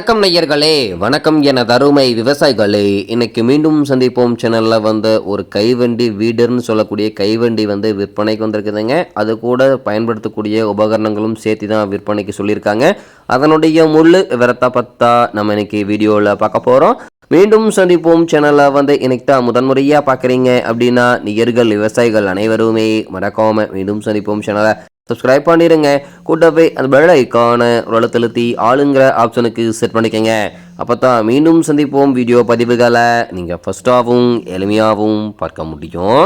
வணக்கம் நேயர்களே வணக்கம் என தருமை விவசாயிகளே. இன்னைக்கு மீண்டும் சந்திப்போம் சேனலில் வந்து ஒரு கைவண்டி வீடர்னு சொல்லக்கூடிய கைவண்டி வந்து விற்பனைக்கு வந்திருக்குதுங்க. அது கூட பயன்படுத்தக்கூடிய உபகரணங்களும் சேர்த்து தான் விற்பனைக்கு சொல்லியிருக்காங்க. அதனுடைய முள் விவரத்தை பார்த்தா நம்ம இன்னைக்கு வீடியோவில் பார்க்க போகிறோம் மீண்டும் சந்திப்போம் சேனலை வந்து இன்னைக்கு தான் முதன்முறையாக பார்க்குறீங்க அப்படின்னா நியர்கள் விவசாயிகள் அனைவருமே மறக்காமல் மீண்டும் சந்திப்போம் சேனலை சப்ஸ்கிரைப் பண்ணிடுங்க கூட்டப்பை அந்த பெல் ஐக்கான ஒரு ஆளுங்கிற ஆப்ஷனுக்கு செட் பண்ணிக்கங்க. அப்போ தான் மீண்டும் சந்திப்போம் வீடியோ பதிவுகளை. நீங்கள் ஃபஸ்ட்டாகவும் எளிமையாகவும் பார்க்க முடியும்.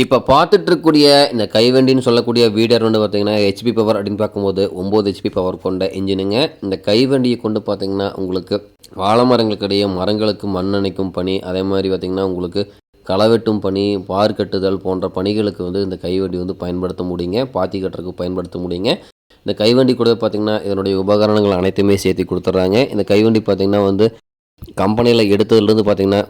இப்போ பார்த்துட்டு இருக்கக்கூடிய இந்த கைவண்டின்னு சொல்லக்கூடிய வீடர் வந்து பார்த்தீங்கன்னா ஹெச்பி பவர் அப்படின்னு பார்க்கும்போது ஒம்பது ஹெச்பி பவர் கொண்ட இன்ஜினுங்க இந்த கைவண்டியை கொண்டு பார்த்தீங்கன்னா உங்களுக்கு வாழைமரங்களுக்கு இடையே மரங்களுக்கு மண் அணைக்கும் பணி. அதே மாதிரி பார்த்தீங்கன்னா உங்களுக்கு களவெட்டும் பணி பார் கட்டுதல் போன்ற பணிகளுக்கு வந்து இந்த கைவண்டி வந்து பயன்படுத்த முடியுங்க. பாத்தி கட்டுறதுக்கு பயன்படுத்த முடியுங்க. இந்த கைவண்டி கூட பார்த்திங்கன்னா இதனுடைய உபகரணங்கள் அனைத்துமே சேர்த்து கொடுத்துட்றாங்க இந்த கைவண்டி பார்த்திங்கன்னா வந்து கம்பெனியில் எடுத்ததுலேருந்து பார்த்திங்கன்னா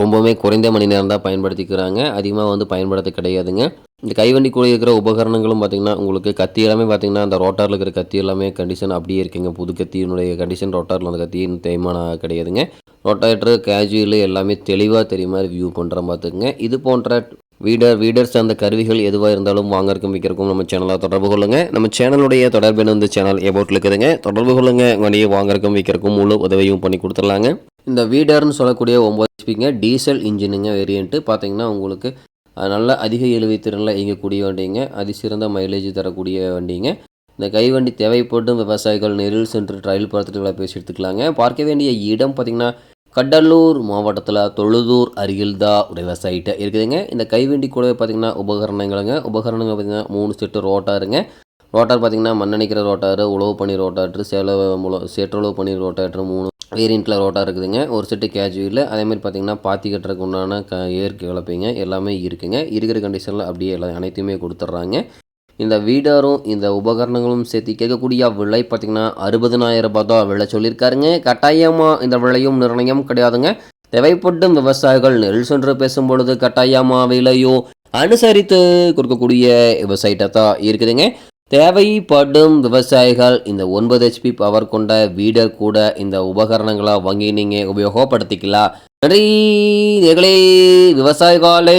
ரொம்பவுமே குறைந்த மணி நேரம் தான் பயன்படுத்திக்கிறாங்க. அதிகமாக வந்து பயன்படுத்த கிடையாதுங்க. இந்த கைவண்டி கூட இருக்கிற உபகரணங்களும் பார்த்திங்கன்னா உங்களுக்கு கத்தி எல்லாமே பார்த்திங்கன்னா அந்த ரோட்டாரில் இருக்கிற கத்தி எல்லாமே கண்டிஷன் அப்படியே இருக்குங்க. புது கத்தியினுடைய கண்டிஷன் ரோட்டாரில் அந்த கத்தி தேய்மானம் கிடையாதுங்க. ரொட்டேட்டரு கேஜுவலு எல்லாமே தெளிவாக தெரியும் மாதிரி வியூ பண்ணுற பார்த்துக்குங்க இது போன்ற வீடர் வீடர் சார்ந்த கருவிகள் எதுவாக இருந்தாலும் வாங்கறக்கும் விற்கிறக்கும் நம்ம சேனலாக தொடர்பு கொள்ளுங்க. நம்ம சேனலுடைய தொடர்பு வந்து சேனல் எபோட்டில் இருக்குதுங்க. தொடர்பு கொள்ளுங்க. வண்டியை வாங்கறக்கும் விற்கிறக்கும் முழு உதவியும் பண்ணி கொடுத்துடலாங்க. இந்த வீடர்னு சொல்லக்கூடிய ஒம்பது ஹெச்பிங்க டீசல் இன்ஜினுங்க வேரியண்ட்டு பார்த்தீங்கன்னா உங்களுக்கு நல்ல அதிக இழுவை திறனில் இயங்கக்கூடிய வண்டிங்க. அதிசிறந்த மைலேஜ் தரக்கூடிய வண்டிங்க. இந்த கைவண்டி தேவைப்படும் விவசாயிகள் நெரில் சென்று ட்ரையல் பார்த்துட்டு பேசி எடுத்துக்கலாங்க. பார்க்க வேண்டிய இடம் பார்த்திங்கன்னா கடலூர் மாவட்டத்தில் தொழுதூர் அருகில்தா ஒரு விவசாயிட்ட இருக்குதுங்க. இந்த கைவண்டி கூடவே பார்த்திங்கன்னா உபகரணங்களுங்க. உபகரணங்கள் பார்த்திங்கன்னா மூணு செட்டு ரோட்டாருங்க ரோட்டார் பார்த்திங்கன்னா மண்ணணிக்கிற ரோட்டாரு உழவு பண்ணி ரோட்டாட்ரு சேல முள சேற்றுழவு பண்ணி ரோட்டாட்ரு மூணு வேரியண்ட்டில் ரோட்டார் இருக்குதுங்க. ஒரு செட்டு கேஜுவல் அதேமாதிரி பார்த்திங்கன்னா பாத்தி கட்டுறதுக்கு உண்டான க ஏற்க கலப்பைங்க எல்லாமே இருக்குங்க. இருக்கிற கண்டிஷனில் அப்படியே எல்லாம் அனைத்துமே கொடுத்துட்றாங்க. இந்த வீடரும் இந்த உபகரணங்களும் சேர்த்து கேட்கக்கூடிய விலை பார்த்திங்கன்னா அறுபதனாயிரம் ரூபாய் தான் விலை சொல்லியிருக்காருங்க. கட்டாயமாக இந்த விலையும் நிர்ணயம் கிடையாதுங்க. தேவைப்படும் விவசாயிகள் நெல் சென்று பேசும் பொழுது கட்டாயமாக விலையோ அனுசரித்து கொடுக்கக்கூடிய விவசாயிட்ட தான் இருக்குதுங்க. தேவைப்படும் விவசாயிகள் இந்த ஒன்பது ஹெச்பி பவர் கொண்ட வீடர் கூட இந்த உபகரணங்களை வாங்கி நீங்கள் உபயோகப்படுத்திக்கலாம். நன்றி. விவசாயிகளே